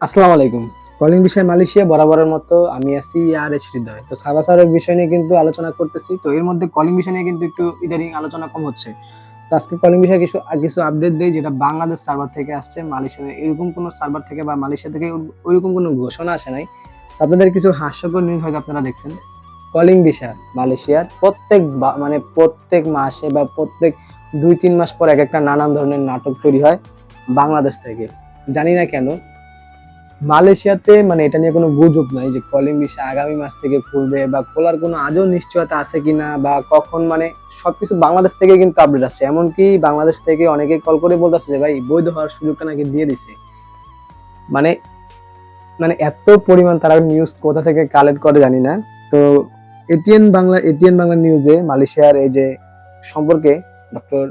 আসসালামু আলাইকুম। কলিং বিষয় মালয়েশিয়া বরাবরের মতো আমি আছি আর এস হৃদয়। তো সাবাসারের বিষয় নিয়ে কিন্তু আলোচনা করতেছি। তো এর মধ্যে কলিং বিষয় নিয়ে কিন্তু একটু ইদানিং আলোচনা কম হচ্ছে। তো আজকে কলিং বিষয়ে কিছু কিছু আপডেট দেই যেটা বাংলাদেশ সার্ভার থেকে আসছে। মালয়েশিয়া এরকম কোনো সার্ভার থেকে বা মালয়েশিয়া থেকে ওই- ওইরকম কোনো ঘোষণা আসে নাই। আপনাদের কিছু হাস্যকর নিউজ হয়তো আপনারা দেখছেন। কলিং বিষয় মালয়েশিয়ার প্রত্যেক মানে প্রত্যেক মাসে বা প্রত্যেক দুই, তিন মাস পর এক একটা নানান ধরনের নাটক তৈরি হয় বাংলাদেশ থেকে। জানি না কেন মালয়েশিয়াতে মানে এটা নিয়ে কোনো গুজব নাই যে কলিং ভিসা আগামী মাস থেকে খুলবে বা খোলার কোনো আজও নিশ্চয়তা আছে কিনা বা কখন মানে সবকিছু বাংলাদেশ থেকে কিন্তু আপডেট আসছে। এমনকি বাংলাদেশ থেকে অনেকে কল করে বলতেছে যে, ভাই, বৈধ হওয়ার সুযোগটা নাকি দিয়ে দিছে? মানে মানে এত পরিমাণ তারা নিউজ কোথা থেকে কালেক্ট করে জানি না। তো এটিএন বাংলা এটিএন বাংলা নিউজে মালয়েশিয়ার এই যে সম্পর্কে ডক্টর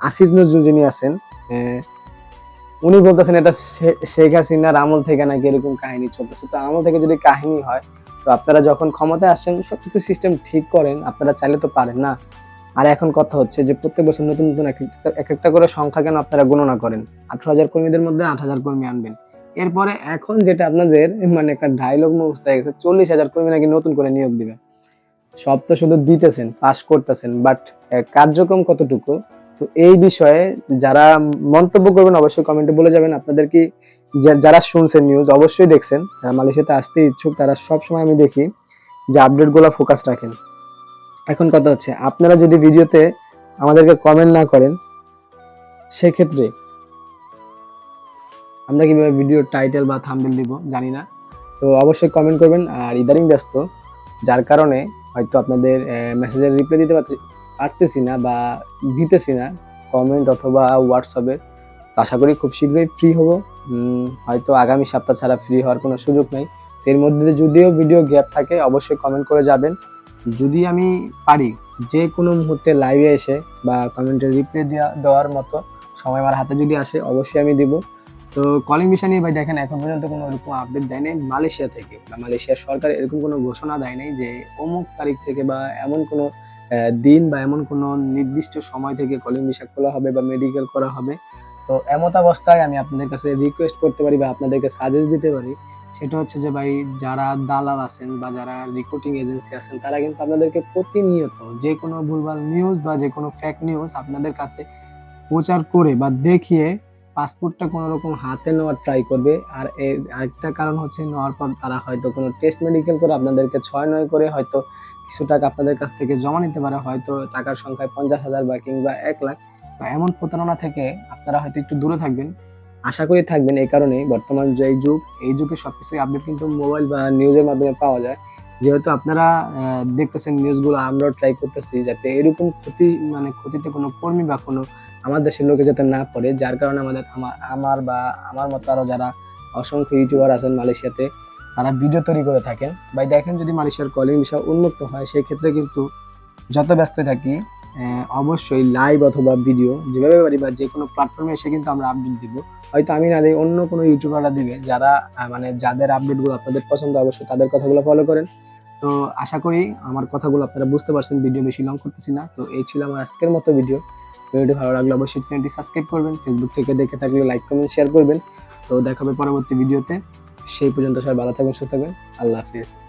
আসিফ নজরুল যিনি আছেন উনি বলতেছেন এটা শেখ হাসিনার আমল থেকে নাকি এরকম কাহিনী চলতেছে। তো আমল থেকে যদি কাহিনী হয়, তো আপনারা যখন ক্ষমতায় আসছেন সবকিছু সিস্টেম ঠিক করেন, আপনারা চাইলে তো পারেন না। আর এখন কথা হচ্ছে যে প্রত্যেক বছর নতুন নতুন এক একটা- এক একটা করে সংখ্যা কেন আপনারা গণনা করেন? আঠারো হাজার কর্মীদের মধ্যে আট হাজার কর্মী আনবেন। এরপরে এখন যেটা আপনাদের মানে একটা ডায়লগ মুখস্থ হয়ে গেছে চল্লিশ হাজার কর্মী নাকি নতুন করে নিয়োগ দিবেন সব তো শুধু দিতেছেন পাস করতেছেন বাট কার্যক্রম কতটুকু? তো এই বিষয়ে যারা মন্তব্য করবেন, অবশ্যই কমেন্টে বলে যাবেন। আপনাদের কি যারা শুনছেন নিউজ অবশ্যই দেখছেন। যারা মালয়েশিয়াতে আসতে ইচ্ছুক, তারা সব সময় আমি দেখি যে আপডেটগুলো ফোকাস রাখেন। এখন কথা হচ্ছে, আপনারা যদি ভিডিওতে আমাদেরকে কমেন্ট না করেন, সেক্ষেত্রে আমরা কীভাবে ভিডিও টাইটেল বা থাম্বনেল দিব জানি না। তো অবশ্যই কমেন্ট করবেন। আর ইদারিং ব্যস্ত, যার কারণে হয়তো আপনাদের মেসেজের রিপ্লাই দিতে পারতেছি না বা দিতেছি না কমেন্ট অথবা হোয়াটসঅ্যাপে তো আশা করি খুব শীঘ্রই ফ্রি হব। হয়তো আগামী সপ্তাহ ছাড়া ফ্রি হওয়ার কোনো সুযোগ নেই। তো এর মধ্যে যদিও ভিডিও গ্যাপ থাকে, অবশ্যই কমেন্ট করে যাবেন। যদি আমি পারি যে কোনো মুহূর্তে লাইভে এসে বা কমেন্টে রিপ্লাই দেওয়া, দেওয়ার মতো সময় আমার হাতে যদি আসে, অবশ্যই আমি দিব। তো কলিং বিষয় নিয়ে ভাই দেখেন, এখন পর্যন্ত কোনো এরকম আপডেট দেয় নাই মালয়েশিয়া থেকে। বা মালয়েশিয়ার সরকার এরকম কোনো ঘোষণা দেয় নাই যে অমুক তারিখ থেকে বা এমন কোনো দিন বা এমন কোনো নির্দিষ্ট সময় থেকে কলিং ভিসা খোলা হবে বা মেডিকেল করা হবে। তো এমত অবস্থায় আমি আপনাদের কাছে রিকোয়েস্ট করতে পারি বা আপনাদেরকে সাজেস্ট দিতে পারি। সেটা হচ্ছে যে ভাই, যারা দালাল আছেন বা যারা রিক্রুটিং এজেন্সি আছেন, তারা কিন্তু আপনাদেরকে প্রতিনিয়ত যে কোনো ভুলভাল নিউজ বা যে কোনো ফেক নিউজ আপনাদের কাছে প্রচার করে বা দেখিয়ে পাসপোর্টটা কোনো রকম হাতে নেওয়ার ট্রাই করবে। আর এর আরেকটা কারণ হচ্ছে নেওয়ার পর তারা হয়তো কোনো টেস্ট মেডিকেল করে আপনাদেরকে ছয় নয় করে হয়তো কিছু টাকা আপনাদের কাছ থেকে জমা নিতে পারে, হয়তো টাকার সংখ্যায় পঞ্চাশ হাজার বা কিংবা এক লাখ। তো এমন প্রতারণা থেকে আপনারা হয়তো একটু দূরে থাকবেন। আশা করি থাকবেন এই কারণে বর্তমান যে যুগ, এই যুগে সবকিছু আপডেট কিন্তু মোবাইল বা নিউজের মাধ্যমে পাওয়া যায়। যেহেতু আপনারা দেখতেছেন নিউজগুলো আমরাও ট্রাই করতেছি যাতে এরকম ক্ষতি মানে ক্ষতিতে কোনো কর্মী বা কোনো আমার দেশের লোকে যাতে না পড়ে, যার কারণে আমাদের আমার বা আমার মতো আরও যারা অসংখ্য ইউটিউবার আছেন মালয়েশিয়াতে, তারা ভিডিও তৈরি করে থাকেন। বা দেখেন যদি মালয়েশিয়ার কলিং বিষয় উন্মুক্ত হয় সেই ক্ষেত্রে কিন্তু যত ব্যস্ত থাকি অবশ্যই লাইভ অথবা ভিডিও যেভাবে পারি বা যে কোনো প্ল্যাটফর্মে এসে কিন্তু আমরা আপডেট দিব। হয়তো আমি না দিই, অন্য কোনো ইউটিউবাররা দিবে, যারা মানে যাদের আপডেটগুলো আপনাদের পছন্দ, অবশ্যই তাদের কথাগুলো ফলো করেন। তো আশা করি আমার কথাগুলো আপনারা বুঝতে পারছেন, ভিডিও বেশি লং করতেছি না। তো এই ছিল আমার আজকের মতো ভিডিও ভিডিওটি ভালো লাগলে অবশ্যই চ্যানেলটি সাবস্ক্রাইব করবেন ফেসবুক থেকে দেখে থাকলে লাইক কমেন্ট শেয়ার করবেন। তো দেখাবে পরবর্তী ভিডিওতে সেই পর্যন্ত সবাই ভালো থাকবেন, সুস্থ থাকবেন। আল্লাহ হাফিজ।